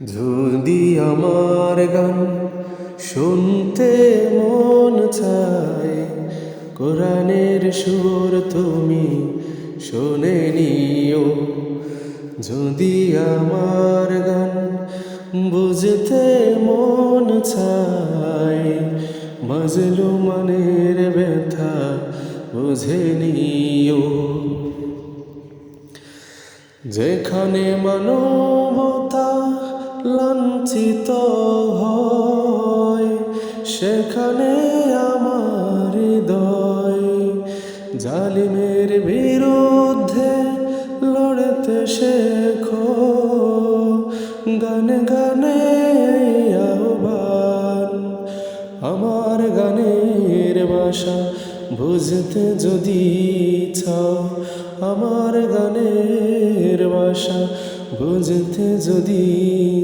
যদি আমার গান শুনতে মন চায়, কোরআনের সুর তুমি শোনে নিও। যদি আমার গান বুঝতে মন চায় মজলু মনের ব্যথা বুঝে নিও। যেখানে মানবতা লাঞ্ছিত হয়। সেখানে আমার হৃদয় জালিমের বিরুদ্ধে লড়তে শেখো। গানে গানে আহ্বান, আমার গানের ভাষা বুঝতে যদি চাও আমার গানের ভাষা, বুঝতে যদি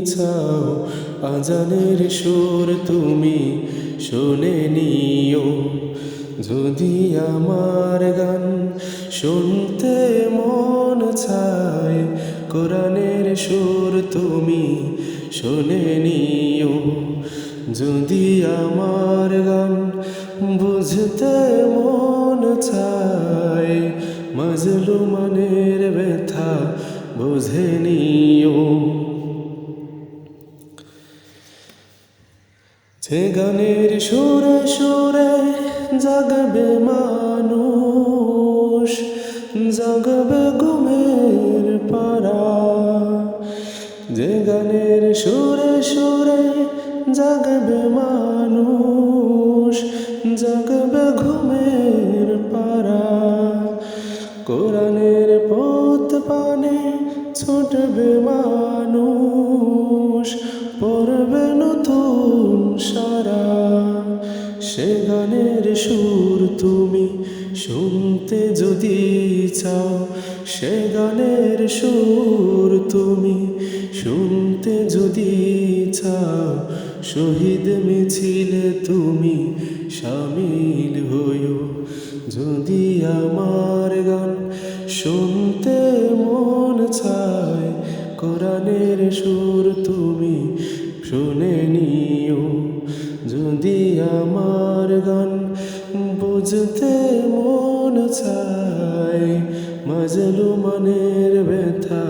চাও আজানের সুর তুমি শুনে নিও। যদি আমার গান শুনতে মন চায়, কোরআনের সুর তুমি শুনে নিও। যদি আমার গান বুঝতে মন চায় মজলু মনের ব্যথা বুঝে নিও। যে গানের সুরে সুরে জাগবে মানুষ, জাগবে ঘুমের পাড়া। যে গানের সুরে সুরে জাগবে মানুষ জাগবে ঘুমের পাড়া। কোরআনের পথ পানে ছুটবে মানুষ, পড়বে নতুন সারা। সে গানের সুর তুমি শুনতে যদি চাও, সে গানের সুর তুমি শুনতে যদি চাও। শহীদ মিছিলে তুমি সামিল হইও। যদি আমার গান শুনতে মন চায়, কোরআনের সুর তুমি শুনে নিও। যদি আমার গান বুঝতে মন চায় মজলু মনের ব্যথা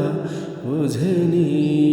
বুঝে নিও।